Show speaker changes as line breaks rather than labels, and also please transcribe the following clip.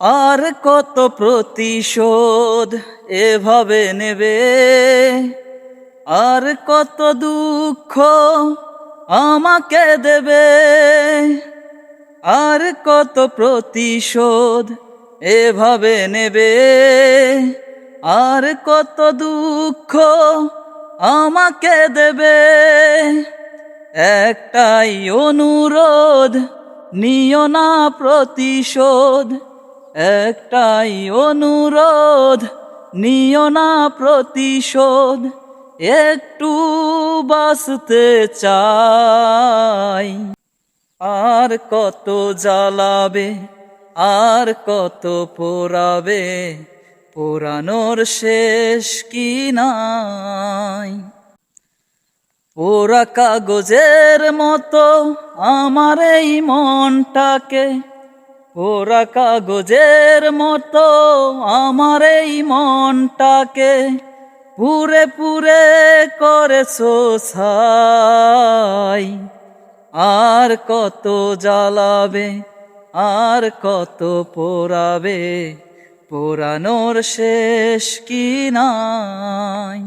আর কত প্রতিশোধ এভাবে নেবে? আর কত দুঃখ আমাকে দেবে? আর কত প্রতিশোধ এভাবে নেবে? আর কত দুঃখ আমাকে দেবে? একটাই অনুরোধ, নিও না প্রতিশোধ। একটাই অনুরোধ, নিও না প্রতিশোধ, একটু বাসতে চাই। আর কত জ্বালাবে, আর কত পোড়াবে, পোড়ানোর শেষ কি নাই? পোড়া কাগজের মতো আমার এই মনটাকে পোড়া কাগজের মতো আমার এই মনটাকে পুরে পুরে করে ছাই আর কত জ্বালাবে, আর কত পোড়াবে, পোড়ানোর শেষ কি নাই?